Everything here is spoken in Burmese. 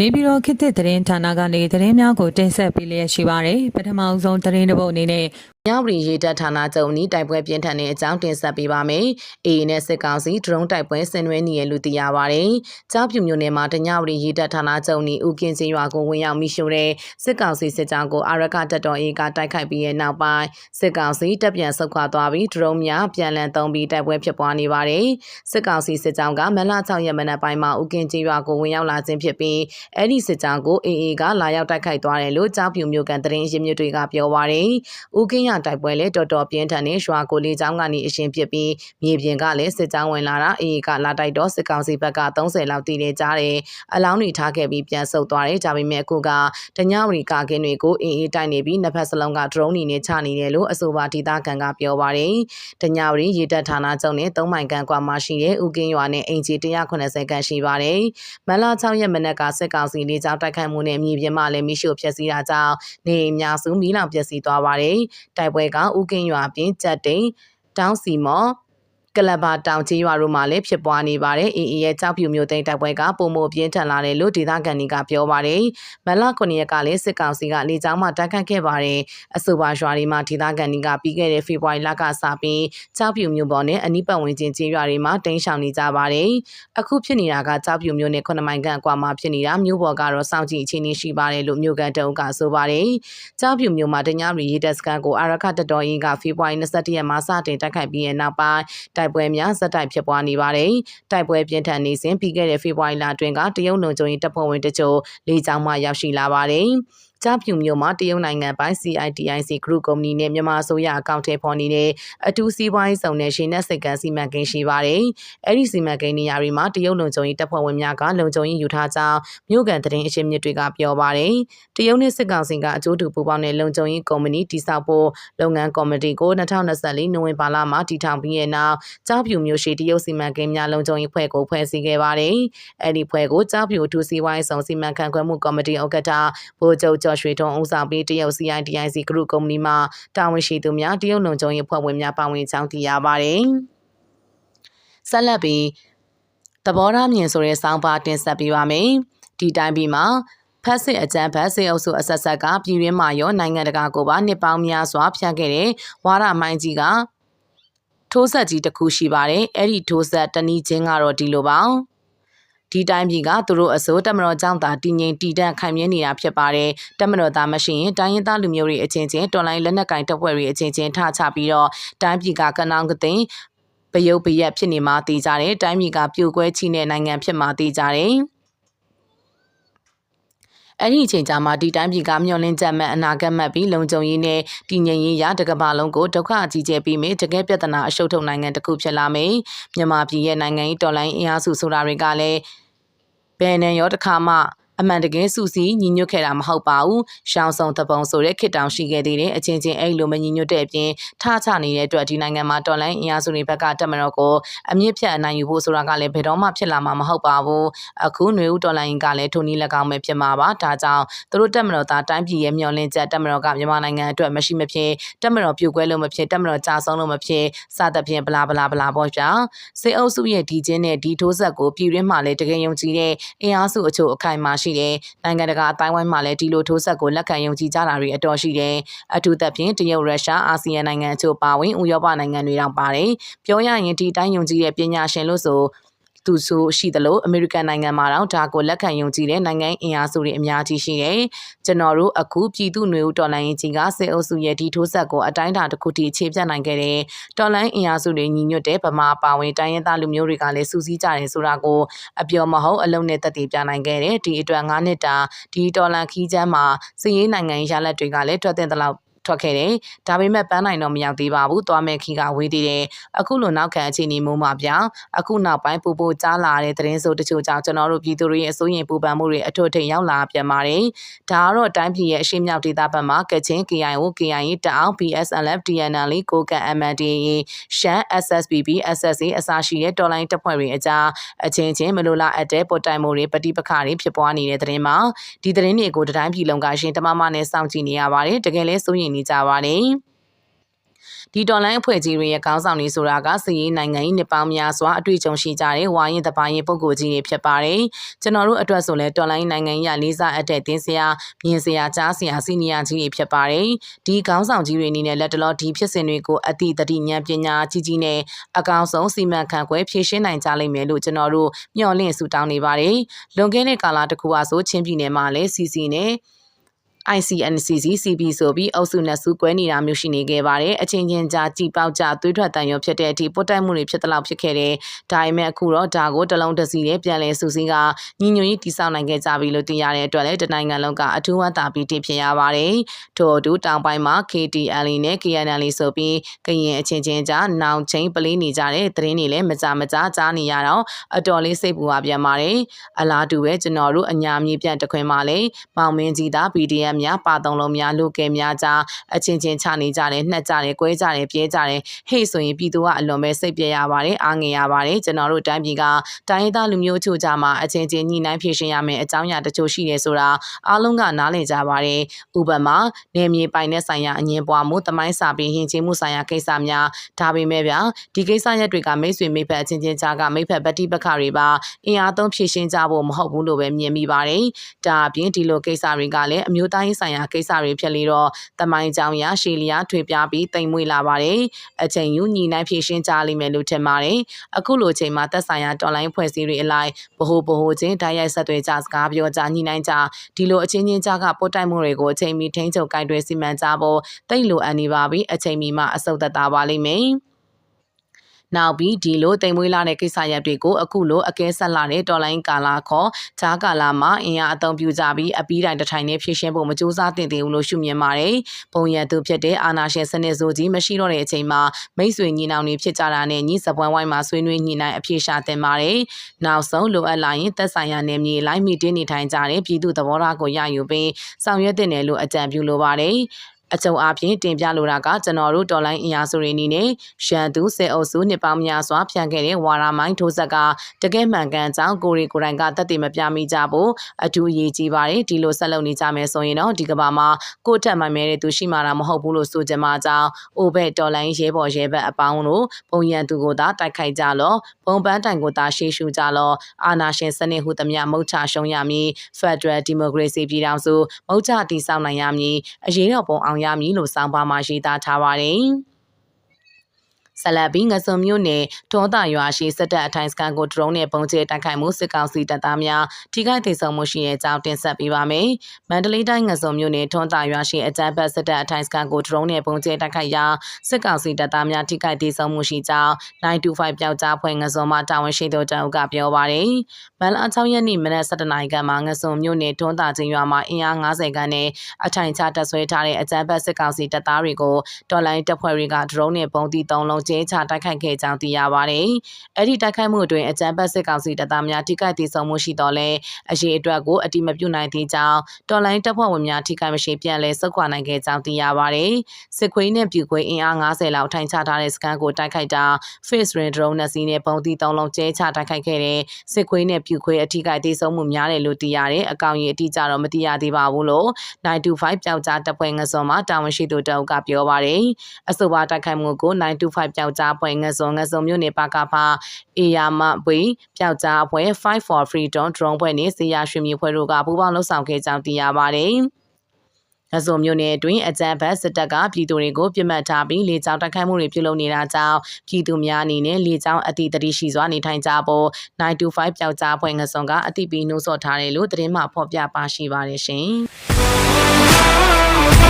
နေပြည်တော်ခေတ်သစ်သတင်းဌာနကနေသတင်းများကိုတင်ဆက်ပေးလျက်ရှိပါတယ်ပထမအဆုံးသတင်းတစ်ပုဒ်အနေနဲ့ညဝရီရေတပ်ဌာနချုပ်အနီးတိုက်ပွဲပြင်းထန်တဲ့အကြောင်းတင်ဆက်ပေးပါမယ်။အေအေနဲ့စစ်ကောင်စီဒရုန်းတိုက်ပွဲဆင်နွှဲနေရလို့သိရပါတယ်။ကြောက်ဖြူမြို့နယ်မှာတညဝရီရေတပ်ဌာနချုပ်နီဦးကင်းစင်ရွာကိုဝင်ရောက်မိရှုတဲ့စစ်ကောင်စီစစ်ကြောင်းကိုအာရခတပ်တော်အေကတိုက်ခိုက်ပြီးတဲ့နောက်ပိုင်းစစ်ကောင်စီတပ်ပြန်ဆုတ်ခွာသွားပြီးဒရုန်းများပြန်လည်သုံးပြီးတိုက်ပွဲဖြစ်ပွားနေပါတယ်။စစ်ကောင်စီစစ်ကြောင်းကမလ6ရက်မနက်ပိုင်းမှာဦးကင်းစင်ရွာကိုဝင်ရောက်လာခြင်းဖြစ်ပြီးအဲ့ဒီစစ်ကြောင်းကိုအေအေကလာရောက်တိုက်ခိုက်သွားတယ်လို့ကြောက်ဖြူမြို့ကန်သတင်းရင်းမြစ်တွေကပြောပါတယ်။ဦးကင်းရတိုက်ပွဲလည်းတော်တော်ပြင်းထန်နေရွာကိုလေးချောင်းကနေအရှင်ဖြစ်ပြီးမြေပြင်ကလည်းစစ်ကြောင်းဝင်လာတာအေအေကလာတိုက်တော့စစ်ကောင်စီဘက်က30လောက်တည်နေကြတယ်အလောင်းတွေထားခဲ့ပြီးပြန်ဆုတ်သွားတယ်ဒါပေမဲ့အခုကတညဝရီကာကင်းတွေကိုအေအေတိုက်နေပြီးနှစ်ဖက်စလုံးကဒရုန်းတွေနဲ့ချနေတယ်လို့အဆိုပါဒေသခံကပြောပါတယ်တညဝရီရေတပ်ဌာနချုပ်နဲ့3မိုင်ကန်ကွာမှာရှိတဲ့ဥကင်းရွာနဲ့အင်ဂျီ180ခန့်ရှိပါတယ်မလ6ရက်မနက်ကစစ်ကောင်စီလေးကြောင်းတိုက်ခိုက်မှုနဲ့မြေပြင်မှာလည်းမိရှို့ဖျက်ဆီးတာကြောင့်နေအများစုမီးလောင်ပျက်စီးသွားပါတယ်တိုက်ပွဲကဥကင်းရွာပြင်ကြက်တိန်တောင်းစီမော် ကလဘာတောင်ကြီးရွာတို့မှာလည်းဖြစ်ပွားနေပါတယ်။အီအီရဲ့ကြောက်ဖြူမျိုးသိန်းတိုက်ပွဲကပုံမပြင်းထန်လာတယ်လို့ဒေသခံတွေကပြောပါတယ်။မလ9ရက်ကလည်းစစ်ကောင်စီကလေကြောင်းမှတိုက်ခတ်ခဲ့ပါတယ်။အဆိုပါရွာတွေမှာဒေသခံတွေကပြီးခဲ့တဲ့ဖေဖော်ဝါရီလကစပြီးကြောက်ဖြူမျိုးပေါ်နဲ့အနီးပတ်ဝန်းကျင်ကျေးရွာတွေမှာတိမ်းရှောင်နေကြပါတယ်။အခုဖြစ်နေတာကကြောက်ဖြူမျိုးနဲ့9မိုင်ခန့်အကွာမှာဖြစ်နေတာမျိုးပေါ်ကတော့စောင့်ကြည့်အခြေအနေရှိပါတယ်လို့မျိုးကန်တုံးကဆိုပါတယ်။ကြောက်ဖြူမျိုးမှာတညရီရေတက်စကန်ကိုအာရခတတော်ရင်ကဖေဖော်ဝါရီ22ရက်မှာစတင်တိုက်ခိုက်ပြီးတဲ့နောက်ပိုင်းတိုက်ပွဲများဇက်တိုက်ဖြစ်ပွားနေပါတယ်။တိုက်ပွဲပြင်းထန်နေစဉ်ပြီးခဲ့တဲ့ဖေဖော်ဝါရီလအတွင်းကတရုတ်လုံခြုံရေးတပ်ဖွဲ့ဝင်တချို့လေကြောင်းမှရောက်ရှိလာပါတယ်။ ကြားဖြူမျိုးမှာတရုတ်နိုင်ငံပိုင် CITIC Group Company နဲ့မြန်မာအစိုးရအကောင့်ထဲပေါ်နေတဲ့အထူးစီးပွားရေးဆောင်တဲ့ရှင်းနဲ့စိတ်ကန်းစီမံကိန်းရှိပါတယ်။အဲဒီစီမံကိန်းနေရာတွေမှာတရုတ်လုံခြုံရေးတပ်ဖွဲ့ဝင်များကလုံခြုံရေးယူထားကြောင်းမြို့ကန်သတင်းအချင်းမြစ်တွေကပြောပါတယ်။တရုတ်နဲ့စစ်ကောင်စီကအကျိုးတူပူးပေါင်းတဲ့လုံခြုံရေးကုမ္ပဏီတည်ဆောက်ဖို့လုပ်ငန်းကော်မတီကို2024နိုဝင်ဘာလမှာတည်ထောင်ပြီးတဲ့နောက်ကြားဖြူမျိုးရှိတရုတ်စီမံကိန်းများလုံခြုံရေးဖွဲ့ကိုဖွဲ့စည်းခဲ့ပါတယ်။အဲဒီဖွဲ့ကိုကြားဖြူအထူးစီးပွားရေးဆောင်စီမံခန့်ခွဲမှုကော်မတီဥက္ကဋ္ဌဗိုလ်ချုပ်ကျော်ရွှေထွန်းဦးဆောင်ပြီးတရုတ် CITIC Group ကုမ္ပဏီမှတာဝန်ရှိသူများတရုတ်လုံခြုံရေးဖွဲ့ဝင်များပါဝင်ကြောင်းသိရပါတယ်။ဆက်လက်ပြီးသဘောထားမြင်ဆိုတဲ့စောင်းပါတင်ဆက်ပေးပါမယ်။ဒီတိုင်းပြီးမှာဖက်စစ်အကြမ်းဖက်စေအုပ်စုအဆက်ဆက်ကပြည်ရင်းမှာရောနိုင်ငံတကာကိုပါနှစ်ပေါင်းများစွာဖျက်ခဲ့တဲ့ဝါရမိုင်းကြီးကထိုးဆက်ကြီးတစ်ခုရှိပါတယ်။အဲ့ဒီထိုးဆက်တနည်းချင်းကတော့ဒီလိုပါ။ ဒီတိုင်းပြည်ကသူတို့အစိုးတမတော်ကြောင့်သာတည်ငြိမ်တည်တံ့ခိုင်မြဲနေတာဖြစ်ပါတယ်တမတော်သားမရှိရင်တိုင်းရင်းသားလူမျိုးတွေအချင်းချင်းတော်လိုင်းလက်နက်ကင်တပ်ဖွဲ့တွေအချင်းချင်းထချပြီးတော့တိုင်းပြည်ကကနောင်ကသိန်းပယုတ်ပရက်ဖြစ်နေမှတည်ကြတယ်တိုင်းပြည်ကပြိုကွဲချိတဲ့နိုင်ငံဖြစ်မှတည်ကြတယ်အဲ့ဒီအချိန်ကြာမှာဒီတိုင်းပြည်ကမျောလင်းချက်မဲ့အနာဂတ်မဲ့ပြီးလုံခြုံရေးနဲ့တည်ငြိမ်ရေးရတကဘာလုံးကိုဒုက္ခအကြီးကျယ်ပြီးမြတကယ်ပြဿနာအရှုပ်ထုတ်နိုင်ငံတစ်ခုဖြစ်လာမယ်မြန်မာပြည်ရဲ့နိုင်ငံရေးတော်လှန်ရေးအင်အားစုဆိုတာတွေကလည်း ဘယ်နဲ့ရောတခါမှ အမှန်တကယ်စုစည်းညီညွတ်ခဲ့တာမဟုတ်ပါဘူး။ရှောင်းဆောင်တပုံဆိုတဲ့ခေတ်တောင်ရှိခဲ့သေးတယ်။အချင်းချင်းအဲ့လိုမညီညွတ်တဲ့အပြင်ထချနေတဲ့အတွက်ဒီနိုင်ငံမှာတော်လိုင်းအင်အားစုတွေဘက်ကတက်မတော်ကိုအမြင့်ဖြတ်အနိုင်ယူဖို့ဆိုတာကလည်းဘယ်တော့မှဖြစ်လာမှာမဟုတ်ပါဘူး။အခုຫນွေဦးတော်လိုင်းကလည်းထိုနည်း၎င်းပဲဖြစ်မှာပါ။ဒါကြောင့်သူတို့တက်မတော်သားတိုင်းပြည်ရဲ့မျှော်လင့်ချက်တက်မတော်ကမြန်မာနိုင်ငံအတွက်မရှိမဖြစ်တက်မတော်ပြိုကွဲလို့မဖြစ်တက်မတော်ကြာဆုံးလို့မဖြစ်စသဖြင့်ဘလာဘလာဘလာပေါ့ကြာ။စေအုပ်စုရဲ့ဒီချင်းနဲ့ဒီထိုးဆက်ကိုပြည်ရင်းမှလည်းတကယ်ယုံကြည်တဲ့အင်အားစုအချို့အခိုင်အမာရှိတယ်။နိုင်ငံတကာအတိုင်းဝိုင်းမှာလည်းဒီလိုထိုးဆက်ကိုလက်ခံယုံကြည်ကြတာတွေအတော်ရှိတယ်။အထူးသဖြင့်တရုတ်ရုရှားအာဆီယံနိုင်ငံအချို့ပါဝင်ဥရောပနိုင်ငံတွေတောင်ပါတယ်။ပြောရရင်ဒီတိုင်းယုံကြည်တဲ့ပညာရှင်လို့ဆို သူဆိုရှိသလိုအမေရိကန်နိုင်ငံမှာတော့ဒါကိုလက်ခံယုံကြည်တဲ့နိုင်ငံအင်အားစုတွေအများကြီးရှိတယ်။ကျွန်တော်တို့အခုပြည်သူ့ຫນွေဦးတော်လိုင်းရင်ကြီးကစစ်အုပ်စုရဲ့ဒီထိုးဆက်ကိုအတိုင်းအတာတစ်ခုတည်းခြေပြတ်နိုင်ခဲ့တဲ့တော်လိုင်းအင်အားစုတွေညီညွတ်တဲ့ဗမာပါဝင်တိုင်းရင်းသားလူမျိုးတွေကလည်းစူးစီးကြတယ်ဆိုတာကိုအပြောမဟုတ်အလုံးနဲ့သက်သေပြနိုင်ခဲ့တဲ့ဒီအတွက်၅နှစ်တာဒီတော်လန်ခီးချမ်းမှာစည်ရေးနိုင်ငံရလက်တွေကလည်းထွက်တဲ့တလောက် ထွက်ခဲ့တယ်။ဒါပေမဲ့ပန်းနိုင်တော့မရောက်သေးပါဘူး။သွားမဲ့ခီကဝေးသေးတယ်။အခုလိုနောက်ခံအခြေအနေမျိုးမှာပြောင်းအခုနောက်ပိုင်းပူပူကြားလာတဲ့သတင်းဆိုတချို့ကြောင့်ကျွန်တော်တို့ပြည်သူတွေရဲ့အစိုးရင်ပူပန်မှုတွေအထွတ်ထိပ်ရောက်လာပြန်ပါတယ်။ဒါကတော့တိုင်းပြည်ရဲ့အရှိမြောက်ဒေသဘက်မှာကချင် KIO KIA တအောင် PSLF TNL ကိုကန် MNDAA ရှမ်း SSBB SSA အစရှိတဲ့တော်လိုင်းတပ်ဖွဲ့တွေအကြားအချင်းချင်းမလိုလားအပ်တဲ့ပေါ်တိုင်မှုတွေပဋိပက္ခတွေဖြစ်ပွားနေတဲ့သတင်းမှာဒီသတင်းတွေကိုတိုင်းပြည်လုံးကရှင်တမမနဲ့စောင့်ကြည့်နေရပါတယ်။တကယ်လဲစိုးရင်နေကြပါတယ်ဒီတော်လိုင်းအဖွဲ့ကြီးတွေရဲ့ခေါင်းဆောင်တွေဆိုတာကစီးရေးနိုင်ငံရေးနှစ်ပေါင်းများစွာအတွေ့အကြုံရှိကြတဲ့ဝါရင်တပိုင်းရင်ပုဂ္ဂိုလ်ကြီးတွေဖြစ်ပါတယ်။ကျွန်တော်တို့အတွက်ဆိုလဲတော်လိုင်းနိုင်ငံရေးလေးစားအပ်တဲ့တင်းစရာမြင်စရာကြားစရာစီနီယာကြီးတွေဖြစ်ပါတယ်။ဒီခေါင်းဆောင်ကြီးတွေအနေနဲ့လက်တလောဒီဖြစ်စဉ်တွေကိုအတိတတိဉာဏ်ပညာကြီးကြီးနဲ့အကောင်ဆုံးစီမံခန့်ခွဲဖြည့်ရှင်းနိုင်ကြလိမ့်မယ်လို့ကျွန်တော်တို့မျှော်လင့်ဆုတောင်းနေပါတယ်။လွန်ခဲ့တဲ့ကာလတစ်ခုအဆိုချင်းပြည်နယ်မှာလဲ CC နဲ့ ICNCC CB ဆိုပြီးအုပ်စုနဲ့စုကွဲနေတာမျိုးရှိနေခဲ့ပါတယ်အချင်းချင်းကြားကြည်ပေါက်ကြသွေးထွက်တန်ရုံဖြစ်တဲ့အထိပုတ်တိုက်မှုတွေဖြစ်တဲ့လောက်ဖြစ်ခဲ့တယ်ဒါပေမဲ့အခုတော့ဒါကိုတလုံးတစီနဲ့ပြန်လည်စုစည်းကညီညွတ်ရေးတည်ဆောက်နိုင်ခဲ့ကြပြီလို့သိရတဲ့အတွက်လည်းတနိုင်ငံလုံးကအထူးဝမ်းသာပြီးတည်ဖြစ်ရပါတယ်ထို့အတူတောင်ပိုင်းမှာ KTL နဲ့ KNL ဆိုပြီးကရင်အချင်းချင်းကြားနောင်ချင်းပလေးနေကြတဲ့သတင်းတွေလည်းမကြမကြားကြားနေရတော့အတော်လေးစိတ်ပူပါပြန်ပါတယ်အလားတူပဲကျွန်တော်တို့အညာမြေပြန့်တခွင်မှာလည်းမောင်မင်းကြီးသား PDF များပါတုံလုံးများလူကဲများကြားအချင်းချင်းချနေကြတယ်နှက်ကြတယ်ကွဲကြတယ်ပြဲကြတယ်ဟေ့ဆိုရင်ပြည်သူကအလွန်ပဲစိတ်ပြရပါတယ်အားငယ်ရပါတယ်ကျွန်တော်တို့တိုင်းပြည်ကတိုင်းရင်းသားလူမျိုးချို့ကြမှာအချင်းချင်းညှိနှိုင်းဖြေရှင်းရမယ်အကြောင်းအရာတချို့ရှိတယ်ဆိုတာအားလုံးကနားလည်ကြပါတယ်ဥပမာနေမြေပိုင်တဲ့ဆိုင်ရာအငင်းပွားမှုတမိုင်းစာပြီးဟင်ချင်းမှုဆိုင်ရာကိစ္စများဒါပေမဲ့ဗျာဒီကိစ္စရက်တွေကမိတ်ဆွေမိဖက်အချင်းချင်းကြားကမိဖက်ပတိပခတွေပါအင်အားသုံးဖြေရှင်းကြဖို့မဟုတ်ဘူးလို့ပဲမြင်မိပါတယ်ဒါအပြင်ဒီလိုကိစ္စတွေကလည်းအမျိုးသားရေးဆိုင်ရာကိစ္စတွေဖြစ်လေတော့တမိုင်းကြောင်ရရှေလျာထွေပြပြီးတိမ်မွေးလာပါတယ်အချိန်ယူညီနိုင်ဖြည့်ရှင်းကြလိမ့်မယ်လို့ထင်ပါတယ်အခုလိုချိန်မှာသက်ဆိုင်ရာတော်လိုင်းဖွဲ့စည်းတွေအလိုက်ဗဟိုဗဟိုချင်းတိုက်ရိုက်ဆက်သွယ်ကြစကားပြောကြညီနိုင်ကြဒီလိုအချင်းချင်းကြားကပို့တိုက်မှုတွေကိုအချိန်မီထိန်းချုပ်ကင်တွယ်စီမံကြဖို့တိတ်လိုအပ်နေပါပြီအချိန်မီမှအဆုတ်သက်သာပါလိမ့်မယ် နောက်ပြီးဒီလိုတိမ်မွေးလာတဲ့ကိစ္စရပ်တွေကိုအခုလိုအကဲဆက်လာတဲ့တော်လိုင်းကာလာခေါ်ဂျားကာလာမှာအင်အားအသုံးပြုကြပြီးအပီးတိုင်းတစ်ထိုင်နဲ့ဖြည့်ရှင်းဖို့မကြိုးစားသင့်သေးဘူးလို့ရှုမြင်ပါတယ်။ပုံရံသူဖြစ်တဲ့အာနာရှင်စနစ်ဆိုကြီးမရှိတော့တဲ့အချိန်မှာမိတ်ဆွေညီနောင်တွေဖြစ်ကြတာနဲ့ညီစပွဲဝိုင်းမှာဆွေးနွေးညှိနှိုင်းအပြေရှာတင်ပါတယ်။နောက်ဆုံးလိုအပ်လာရင်သက်ဆိုင်ရာနယ်မြေလိုက်မီတင်းနေထိုင်ကြတဲ့ပြည်သူသဘောထားကိုရယူပြီးဆောင်ရွက်တင်တယ်လို့အကြံပြုလိုပါတယ်။ အကြုံအားဖြင့်တင်ပြလိုတာကကျွန်တော်တို့တော်လိုင်းအင်အားစုတွေအနေနဲ့ရန်သူစေအုပ်စုနှစ်ပေါင်းများစွာဖြန့်ခဲ့တဲ့ဝါရာမိုင်းထိုးဆက်ကတကယ်မှန်ကန်ကြောင်းကိုရီကိုတိုင်ကတက်တည်မပြမိကြဖို့အထူးအရေးကြီးပါတယ်ဒီလိုဆက်လုပ်နေကြမယ်ဆိုရင်တော့ဒီကဘာမှာကိုတက်မှန်မဲတဲ့သူရှိမှတာမဟုတ်ဘူးလို့ဆိုကြမှာကြောင်းအိုဘက်တော်လိုင်းရဲဘော်ရဲဘက်အပေါင်းတို့ပုံရန်သူကိုသာတိုက်ခိုက်ကြလောပုံပန်းတိုင်ကိုသာရှေ့ရှုကြလောအာနာရှင်စနစ်ဟုသမျှမုတ်ချရှုံးရမည် Federal Democracy ပြည်ထောင်စုမုတ်ချတည်ဆောက်နိုင်ရမည်အရေးတော်ပုံအောင်ရမည်လို့စောင်းပါမှာရေးသားထားပါတယ်။ ဆလဘီငစုံမြို့နယ်ထွန်းတာရွာရှိစစ်တပ်အထိုင်စကန်ကိုဒရုန်းနဲ့ပုံကျဲတိုက်ခိုက်မှုစစ်ကောင်စီတပ်သားများထိခိုက်ဒေဆုံးမှုရှိတဲ့အကြောင်းတင်ဆက်ပေးပါမယ်။မန္တလေးတိုင်းငစုံမြို့နယ်ထွန်းတာရွာရှိအကြမ်းဖက်စစ်တပ်အထိုင်စကန်ကိုဒရုန်းနဲ့ပုံကျဲတိုက်ခိုက်ရာစစ်ကောင်စီတပ်သားများထိခိုက်ဒေဆုံးမှုရှိကြောင်း925ပျောက်ကြားဖွဲ့ငစုံမှတာဝန်ရှိသူတအုပ်ကပြောပါရယ်။မန်လာ6ရက်နေ့မနက်7:00နာရီခန့်မှာငစုံမြို့နယ်ထွန်းတာချင်းရွာမှာအင်အား90ခန်းနဲ့အထိုင်ချတပ်ဆွဲထားတဲ့အကြမ်းဖက်စစ်ကောင်စီတပ်သားတွေကိုတော်လိုင်းတပ်ဖွဲ့တွေကဒရုန်းနဲ့ပုံတီ3လုံးကျဲချတိုက်ခိုက်ခဲ့ကြောင်းသိရပါတယ်။အဲ့ဒီတိုက်ခိုက်မှုအတွင်းအကြမ်းဖက်စစ်ကောင်စီတပ်သားများထိခိုက်ဒေဆုံးမှုရှိတော့လဲအရေးအတွက်ကိုအတိမပြုနိုင်သေးကြောင်းတော်လိုင်းတပ်ဖွဲ့ဝင်များထိခိုက်မရှိပြန်လဲစုခွာနိုင်ခဲ့ကြောင်းသိရပါတယ်။စစ်ခွေးနဲ့ပြူခွေးအင်အား90လောက်ထိုင်ချထားတဲ့စကန်ကိုတိုက်ခိုက်တာ Face Rain Drone နဲ့စီးနဲ့ပုံတီ3လုံးကျဲချတိုက်ခိုက်ခဲ့တဲ့စစ်ခွေးနဲ့ပြူခွေးအထိခိုက်ဒေဆုံးမှုများတယ်လို့သိရတယ်။အကောင်ကြီးအတိအကျတော့မသိရသေးပါဘူးလို့925ပျောက်ကြားတပ်ဖွဲ့ငစုံမှတာဝန်ရှိသူတအုပ်ကပြောပါတယ်။အဆိုပါတိုက်ခိုက်မှုကို925ပျောက်ကြားဖွဲ့ငစုံငစုံမြို့နယ်ပါကဖာအေယာမဘွေပျောက်ကြားအဖွဲ့5 for freedom drone ဖွဲ့နဲ့စီယာရွှေမြေဖွဲ့တို့ကပူးပေါင်းလှုပ်ဆောင်ခဲ့ကြောင်းသိရပါတယ်။အစုံမျိုးနယ်အတွင်းအကြမ်းဖက်စစ်တပ်ကပြည်သူတွေကိုပြစ်မှတ်ထားပြီးလေကြောင်းတိုက်ခိုက်မှုတွေပြုလုပ်နေတာကြောင့်ပြည်သူများအနေနဲ့လေကြောင်းအတိတတိရှိစွာနေထိုင်ကြဖို့925ပျောက်ကြားဖွဲ့ငစုံကအတိပီနှိုးဆော်ထားတယ်လို့သတင်းမှဖော်ပြပါရှိပါတယ်ရှင်။